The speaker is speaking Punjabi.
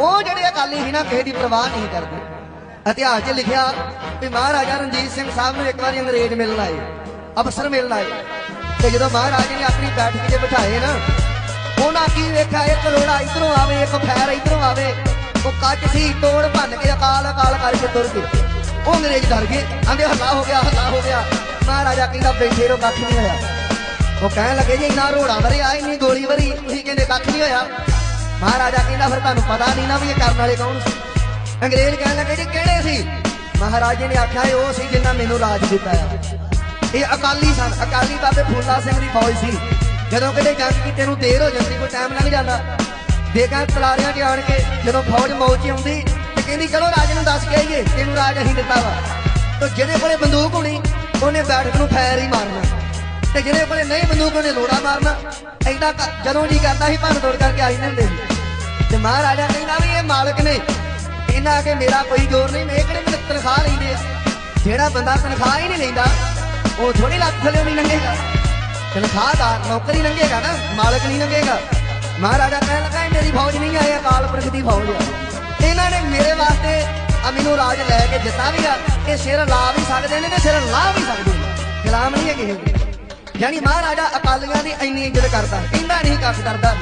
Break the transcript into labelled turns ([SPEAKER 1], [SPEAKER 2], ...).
[SPEAKER 1] ਉਹ ਜਿਹੜੇ ਅਕਾਲੀ ਸੀ ਨਾ, ਕਿਸੇ ਦੀ ਪਰਵਾਹ ਨਹੀਂ ਕਰਦੇ। ਇਤਿਹਾਸ 'ਚ ਲਿਖਿਆ ਵੀ ਮਹਾਰਾਜਾ ਰਣਜੀਤ ਸਿੰਘ ਸਾਹਿਬ ਨੂੰ ਇੱਕ ਵਾਰੀ ਅੰਗਰੇਜ਼ ਮਿਲਣ ਆਏ, ਅਫਸਰ ਮਿਲਣ ਆਏ। ਤੇ ਜਦੋਂ ਮਹਾਰਾਜਾ ਨੇ ਆਪਣੀ ਬੈਠਕ 'ਤੇ ਬਿਠਾਏ ਨਾ, ਉਹਨਾਂ ਕੀ ਵੇਖਿਆ? ਇੱਕ ਲੋੜਾ ਇਧਰੋਂ ਆਵੇ, ਇੱਕ ਫੈਰ ਇਧਰੋਂ ਆਵੇ। ਉਹ ਕੱਚ ਸੀ, ਤੋੜ ਭੰਨ ਕੇ ਅਕਾਲ ਅਕਾਲ ਕਰਕੇ ਤੁਰ ਗਏ। ਉਹ ਅੰਗਰੇਜ਼ ਡਰ ਗਏ, ਆਂਦੇ ਹੱਲਾ ਹੋ ਗਿਆ, ਹੱਲਾ ਹੋ ਗਿਆ। ਮਹਾਰਾਜਾ ਕਹਿੰਦਾ, ਬੈਠੇ ਰੋ ਕੱਖ ਨਹੀਂ ਹੋਇਆ। ਉਹ ਕਹਿਣ ਲੱਗੇ, ਜੀ ਇੰਨਾ ਰੋੜਾ ਵਰਿਆ, ਇੰਨੀ ਗੋਲੀ ਵਰੀ, ਤੁਸੀਂ ਕਹਿੰਦੇ ਕੱਖ ਨਹੀਂ ਹੋਇਆ। ਮਹਾਰਾਜਾ ਕਹਿੰਦਾ ਫਿਰ ਤੁਹਾਨੂੰ ਪਤਾ ਨਹੀਂ ਨਾ ਵੀ ਇਹ ਕਰਨ ਵਾਲੇ ਕੌਣ ਸੀ। ਅੰਗਰੇਜ਼ ਕਹਿਣ ਲੱਗੇ ਜੀ, ਕਿਹੜੇ ਸੀ? ਮਹਾਰਾਜੇ ਨੇ ਆਖਿਆ ਇਹ ਉਹ ਸੀ ਜਿਨ੍ਹਾਂ ਮੈਨੂੰ ਰਾਜ ਦਿੱਤਾ ਆ। ਇਹ ਅਕਾਲੀ ਸਨ। ਅਕਾਲੀ ਬਾਬੇ ਫੂਲਾ ਸਿੰਘ ਦੀ ਫੌਜ ਸੀ। ਜਦੋਂ ਕਿਤੇ ਜੰਗ ਕੀਤੇ ਨੂੰ ਦੇਰ ਹੋ ਜਾਂਦੀ, ਕੋਈ ਟਾਈਮ ਲੰਘ ਜਾਂਦਾ। ਦੇਖਾਂ ਤਲਾਰਿਆਂ 'ਚ ਆਣ ਕੇ ਜਦੋਂ ਫੌਜ ਮੌਜ 'ਚ ਆਉਂਦੀ, ਤੇ ਕਹਿੰਦੀ, ਚਲੋ ਰਾਜ ਨੂੰ ਦੱਸ ਕੇ ਆਈਏ, ਤੈਨੂੰ ਰਾਜ ਅਸੀਂ ਦਿੱਤਾ ਵਾ। ਤੇ ਜਿਹਦੇ ਕੋਲੇ ਬੰਦੂਕ ਹੋਣੀ, ਉਹਨੇ ਬੈਠਕ ਨੂੰ ਫੈਰ ਹੀ ਮਾਰਨਾ। ਤੇ ਜਿਹਦੇ ਕੋਲੇ ਨਹੀਂ ਬੰਦੂਕ ਉਹਨੇ ਲੋੜਾ ਮਾਰਨਾ ਐਡਾ ਜਦੋਂ ਜੀ ਕਰਦਾ ਸੀ ਭੰਨ ਤੋੜ ਕਰਕੇ ਆਈ ਹੁੰਦੇ ਤੇ ਮਹਾਰਾਜਾ ਕਹਿੰਦਾ ਵੀ ਇਹ ਮਾਲਕ ਨੇ, ਇਹਨਾਂ ਕਿ ਮੇਰਾ ਕੋਈ ਜ਼ੋਰ ਨਹੀਂ, ਮੈਂ ਕਿਹੜੇ ਮੈਨੂੰ ਤਨਖਾਹ ਲੈਂਦੇ ਆ? ਜਿਹੜਾ ਬੰਦਾ ਤਨਖਾਹ ਹੀ ਨਹੀਂ ਲੈਂਦਾ, ਉਹ ਥੋੜੀ ਲੱਖ ਥੱਲੇ ਨਹੀਂ ਲੰਘੇਗਾ। ਤਨਖਾਹ ਦਾ ਨੌਕਰੀ ਲੰਘੇਗਾ ਨਾ, ਮਾਲਕ ਨਹੀਂ ਲੰਘੇਗਾ। ਮਹਾਰਾਜਾ ਕਹਿਣ ਲੱਗਾ ਮੇਰੀ ਫੌਜ ਨਹੀਂ ਆਏ ਅਕਾਲ ਪੁਰਖ ਦੀ ਫੌਜ ਆ। ਇਹਨਾਂ ਨੇ ਮੇਰੇ ਵਾਸਤੇ ਆ ਰਾਜ ਲੈ ਕੇ ਦਿੱਤਾ ਵੀ ਆ, ਇਹ ਸਿਰ ਲਾ ਵੀ ਸਕਦੇ ਨੇ ਤੇ ਸਿਰ ਲਾ ਵੀ ਸਕਦੇ ਨੇ। ਗੁਲਾਮ ਨਹੀਂ ਹੈ ਕਿਸੇ ਯਾਨੀ ਮਹਾਰਾਜਾ ਅਕਾਲੀਆਂ ਦੀ ਇੰਨੀ ਇੱਜ਼ਤ ਕਰਦਾ ਕਹਿੰਦਾ ਨਹੀਂ ਕੱਖ ਕਰਦਾ।